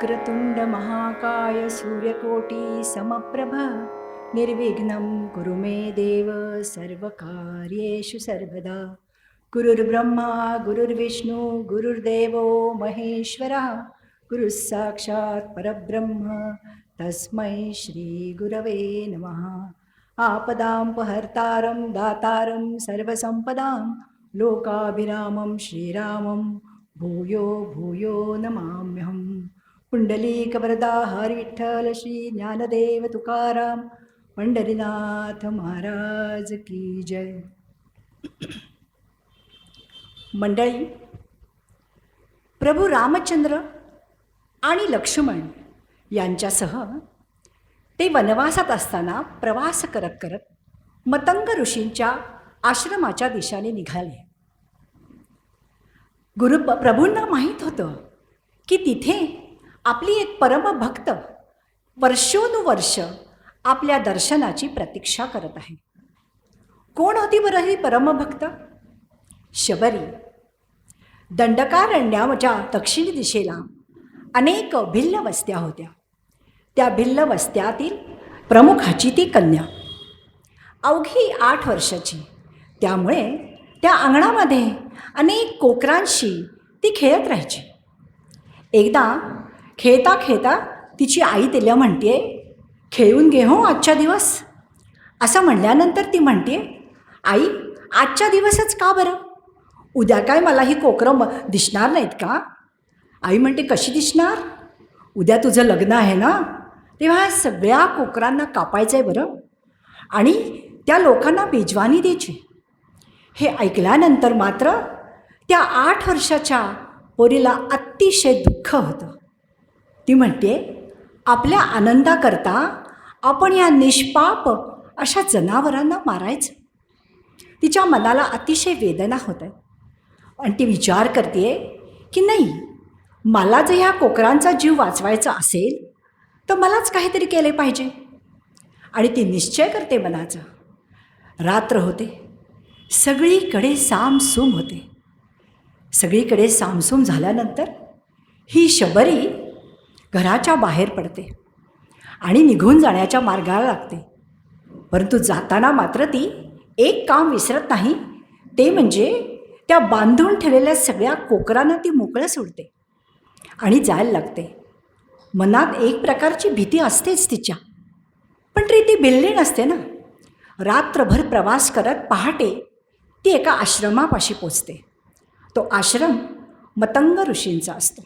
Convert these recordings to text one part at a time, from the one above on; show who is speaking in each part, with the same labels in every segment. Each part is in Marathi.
Speaker 1: वक्रतुण्ड महाकाय सूर्यकोटी समप्रभ निर्विघ्नं कुरु मे देव सर्वकार्येषु सर्वदा। गुरुर्ब्रह्मा गुरुर्विष्णु गुरुर्देवो महेश्वरः। गुरुस्साक्षात् परब्रह्म तस्मै श्रीगुरवे नमः। आपदां दातारं सर्वसम्पदां। लोकाभिरामं श्रीरामं भूयो भूयो नमाम्यहम्। पुंडलीकवरदा हर विठ्ठल श्री ज्ञानदेव तुकाराम पंढरीनाथ महाराज की जय. मंडळी प्रभू रामचंद्र आणि लक्ष्मण यांच्यासह ते वनवासात असताना प्रवास करत करत मतंग ऋषींच्या आश्रमाच्या दिशाने निघाले. गुरु प्रभूंना माहीत होतं की तिथे आपली एक परमभक्त वर्षोनुवर्ष आपल्या दर्शनाची प्रतीक्षा करत आहे. कोण होती बरं ही परमभक्त? शबरी. दंडकारण्याच्या दक्षिण दिशेला अनेक भिल्ल वस्त्या होत्या. त्या भिल्ल वस्त्यातील प्रमुखाची ती कन्या. अवघी आठ वर्षाची. त्यामुळे त्या अंगणामध्ये अनेक कोकरांशी ती खेळत राहायची. एकदा खेळता खेळता तिची आई तिला म्हणते खेळून घे हो आजच्या दिवस. असं म्हणल्यानंतर ती म्हणते आई आजच्या दिवसच का बरं? उद्या काय मला ही कोकरं दिसणार नाहीत का? आई म्हणते कशी दिसणार? उद्या तुझं लग्न आहे ना? तेव्हा सगळ्या कोकरांना कापायचं आहे बरं आणि त्या लोकांना बेजवानी द्यायची. हे ऐकल्यानंतर मात्र त्या आठ वर्षाच्या पोरीला अतिशय दुःख होतं. ती म्हणते आपल्या आनंदाकरता आपण या निष्पाप अशा जनावरांना मारायचं. तिच्या मनाला अतिशय वेदना होत आहे. आणि ती विचार करते की नाही मला जर ह्या कोकरांचा जीव वाचवायचा असेल तर मलाच काहीतरी केले पाहिजे. आणि ती निश्चय करते मनाचा. रात्र होते. सगळीकडे सामसूम होते. सगळीकडे सामसूम झाल्यानंतर ही शबरी घराच्या बाहेर पडते आणि निघून जाण्याच्या मार्गाला लागते. परंतु जाताना मात्र ती एक काम विसरत नाही. ते म्हणजे त्या बांधून ठेवलेल्या सगळ्या कोकरांना ती मोकळं सोडते आणि जायला लागते. मनात एक प्रकारची भीती असतेच तिच्या. पण तरी ती बिल्ली नसते ना. रात्रभर प्रवास करत पहाटे ती एका आश्रमापाशी पोचते. तो आश्रम मतंग ऋषींचा असतो.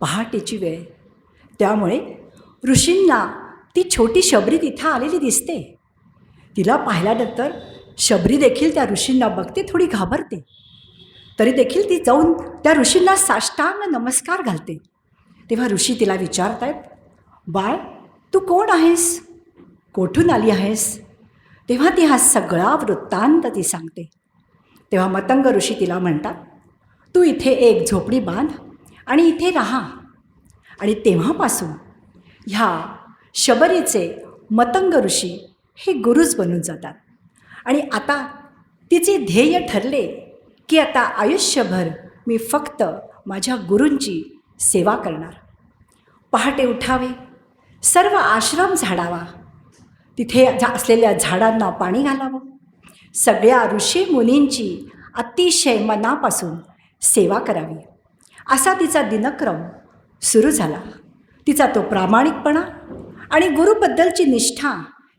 Speaker 1: पहाटेची वेळ त्यामुळे ऋषींना ती छोटी शबरी तिथं आलेली दिसते. तिला पाहिल्यानंतर शबरी देखील त्या ऋषींना बघते थोडी घाबरते. तरी देखील ती जाऊन त्या ऋषींना साष्टांग नमस्कार घालते. तेव्हा ऋषी तिला विचारत आहेत बाळ तू कोण आहेस? कोठून आली आहेस? तेव्हा ती हा सगळा वृत्तांत ती सांगते. तेव्हा मतंग ऋषी तिला म्हणतात तू इथे एक झोपडी बांध आणि इथे राहा. आणि तेव्हापासून ह्या शबरीचे मतंग ऋषी हे गुरुज बनून जातात. आणि आता तिचे ध्येय ठरले की आता आयुष्यभर मी फक्त माझ्या गुरूंची सेवा करणार. पहाटे उठावे सर्व आश्रम झाडावा तिथे झा असलेल्या झाडांना पाणी घालावं. सगळ्या ऋषी मुनींची अतिशय मनापासून सेवा करावी. असा तिचा दिनक्रम सुरू झाला. तिचा तो प्रामाणिकपणा आणि गुरुबद्दलची निष्ठा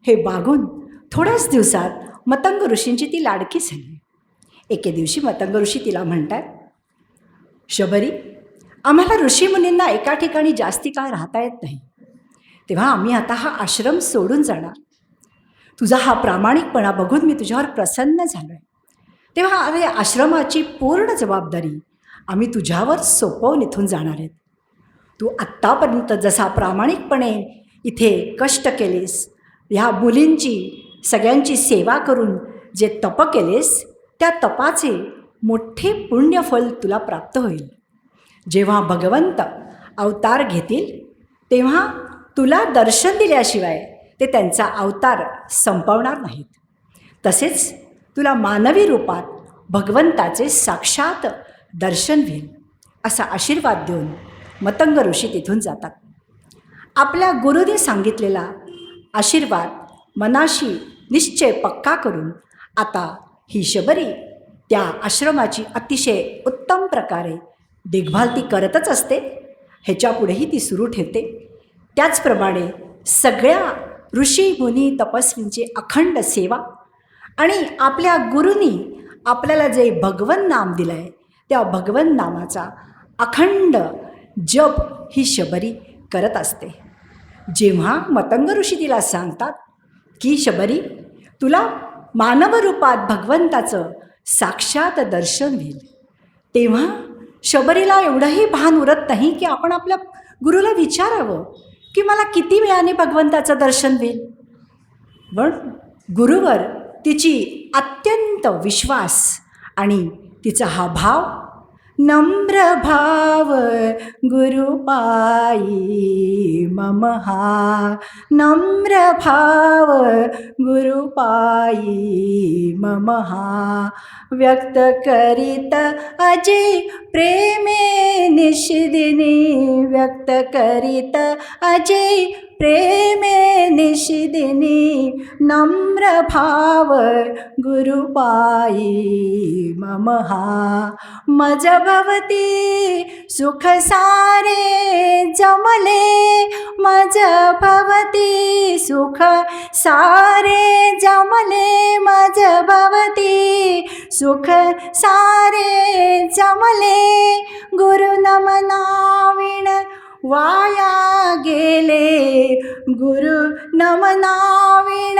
Speaker 1: हे बागून थोड्याच दिवसात मतंग ऋषींची ती लाडकी झाली. एके दिवशी मतंग ऋषी तिला म्हणतात शबरी आम्हाला ऋषीमुनींना एका ठिकाणी जास्ती काळ राहता येत नाही. तेव्हा आम्ही आता हा आश्रम सोडून जाणार. तुझा हा प्रामाणिकपणा बघून मी तुझ्यावर प्रसन्न झालो आहे तेव्हा अरे आश्रमाची पूर्ण जबाबदारी आम्ही तुझ्यावर सोपवून इथून जाणार आहेत. तू आत्तापर्यंत जसा प्रामाणिकपणे इथे कष्ट केलेस ह्या मुलींची सगळ्यांची सेवा करून जे तप केलेस त्या तपाचे मोठे पुण्यफल तुला प्राप्त होईल. जेव्हा भगवंत अवतार घेतील तेव्हा तुला दर्शन दिल्याशिवाय ते त्यांचा अवतार संपवणार नाहीत. तसेच तुला मानवी रूपात भगवंताचे साक्षात दर्शन होईल असा आशीर्वाद देऊन मतंग ऋषी तिथून जातात. आपल्या गुरुने सांगितलेला आशीर्वाद मनाशी निश्चय पक्का करून आता ही शबरी त्या आश्रमाची अतिशय उत्तम प्रकारे देखभाल ती करतच असते. ह्याच्यापुढेही ती सुरू ठेवते. त्याचप्रमाणे सगळ्या ऋषी मुनी तपस्वींची अखंड सेवा आणि आपल्या गुरुनी आपल्याला जे भगवन नाम दिलं आहे त्या भगवन नामाचा अखंड जप ही शबरी करत असते. जेव्हा मतंग ऋषी तिला सांगतात की शबरी तुला मानव रूपात भगवंताचं साक्षात दर्शन होईल. तेव्हा शबरीला एवढंही भान उरत नाही की आपण आपल्या गुरुला विचारावं की मला किती वेळाने भगवंताचं दर्शन होईल? पण गुरुवर तिची अत्यंत विश्वास आणि तिचा हा भाव नम्र भाव गुरुपाई मम हा नम्र भाव गुरुपाई मम हा व्यक्त करीत अजय प्रेमे निशिदिनी व्यक्त करीत अजय प्रेमे निशिदिनी नम्र भाव गुरुपाई मम हा। मज भवती सुख सारे जमले मज भवती सुख सारे जमले मज भवती सुख सारे जमले। गुरुनमनाविण वाया गेले. गुरु नमनाविण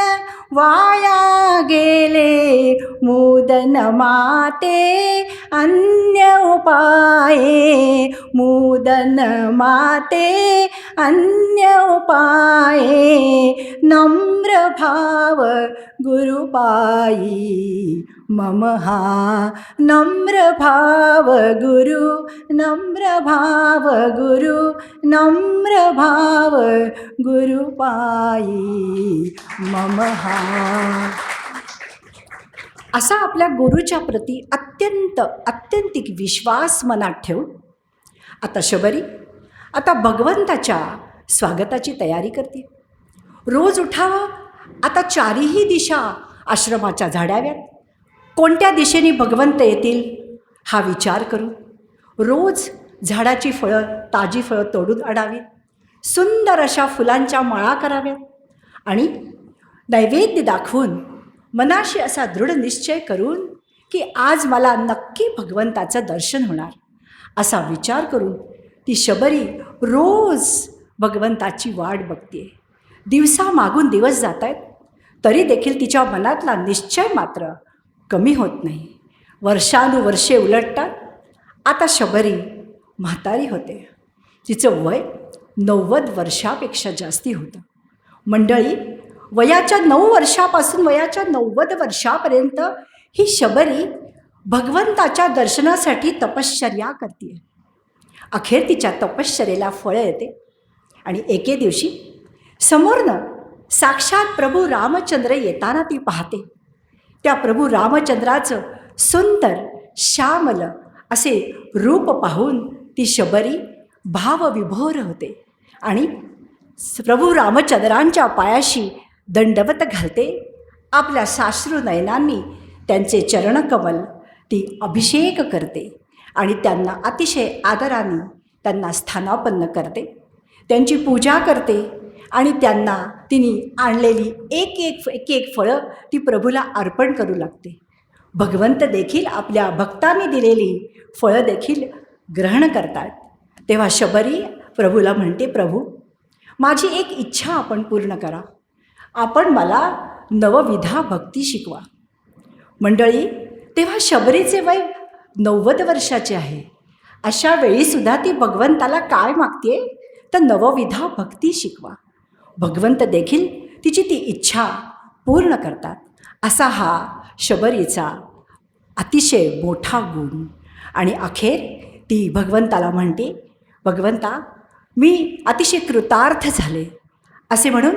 Speaker 1: वाया गेले. मुदन माते अन्य उपाये. मुदन माते अन्य उपाये. नम्र भाव गुरुपायी मम हा नम्र भाव गुरु नम्र भाव गुरु नम्रभाव गुरुपायी गुरुपाई मम हा असा आपल्या गुरुच्या प्रती अत्यंत अत्यंतिक विश्वास मनात ठेवून आता शबरी आता भगवंताच्या स्वागताची तयारी करते. रोज उठावं आता चारीही दिशा आश्रमाच्या झाडाव्यात. कोणत्या दिशेने भगवंत येतील हा विचार करू. रोज झाडाची फळं ताजी फळं तोडून आणावीत सुंदर अशा फुलांच्या माळा कराव्यात आणि नैवेद्य दाखवून मनाशी असा दृढ निश्चय करून की आज मला नक्की भगवंताचं दर्शन होणार. असा विचार करून ती शबरी रोज भगवंताची वाट बघते. दिवसा मागून दिवस जात आहेत तरी देखील तिच्या मनातला निश्चय मात्र कमी होत नाही. वर्षानुवर्षे उलटतात. आता शबरी म्हातारी होते. तिचं वय नव्वद वर्षापेक्षा जास्ती होतं. मंडळी वयाच्या नऊ वर्षापासून वयाच्या नव्वद वर्षापर्यंत ही शबरी भगवंताच्या दर्शनासाठी तपश्चर्या करते अखेर तिच्या तपश्चर्येला फळं येते. आणि एके दिवशी समोरनं साक्षात प्रभू रामचंद्र येताना ती पाहते. त्या प्रभू रामचंद्राचं सुंदर श्यामल असे रूप पाहून ती शबरी भावविभोर होते आणि प्रभू रामचंद्रांच्या पायाशी दंडवत घालते. आपल्या साश्रू नयनांनी त्यांचे चरणकमल ती अभिषेक करते आणि त्यांना अतिशय आदराने त्यांना स्थानापन्न करते. त्यांची पूजा करते आणि त्यांना तिने आणलेली एक एक एक एक फळं ती प्रभूला अर्पण करू लागते. भगवंत देखील आपल्या भक्तांनी दिलेली फळं देखील ग्रहण करतात. तेव्हा शबरी प्रभूला म्हणते प्रभू माझी एक इच्छा आपण पूर्ण करा. आपण मला नवविधा भक्ती शिकवा. मंडळी तेव्हा शबरीचे वय नव्वद वर्षाचे आहे. अशा वेळीसुद्धा ती भगवंताला काय मागते तर नवविधा भक्ती शिकवा. भगवंत देखील तिची ती इच्छा पूर्ण करतात. असा हा शबरीचा अतिशय मोठा गुण. आणि अखेर ती भगवंताला म्हणते भगवंता मी अतिशय कृतार्थ झाले. असे म्हणून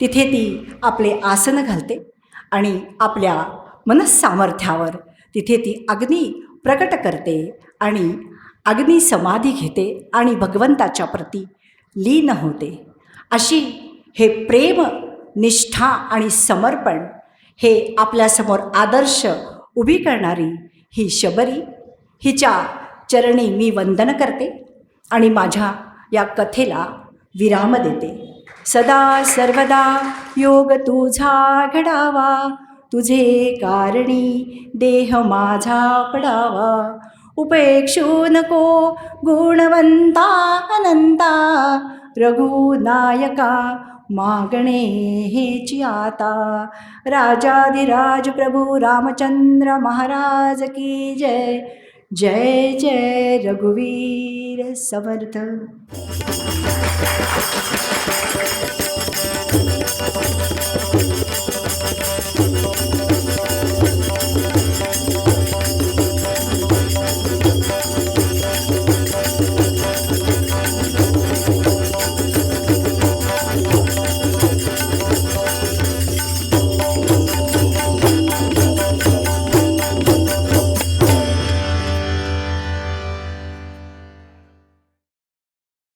Speaker 1: तिथे ती आपले आसन घालते आणि आपल्या मनसामर्थ्यावर तिथे ती अग्नी प्रकट करते आणि अग्नी समाधी घेते आणि भगवंताच्या प्रती लीन होते. अशी हे प्रेम निष्ठा आणि समर्पण हे आपल्यासमोर आदर्श उभी करणारी ही शबरी हिच्या चरणी मी वंदन करते आणि माझ्या या कथेला विराम देते. सदा सर्वदा योग तुझा घडावा तुझे कारणी देह माझा पडावा. उपेक्षू नको गुणवंता अनंता रघुनायका मागणे हेची आता. राजाधिराज प्रभू रामचंद्र महाराज की जय. जय जय रघुवीर समर्थ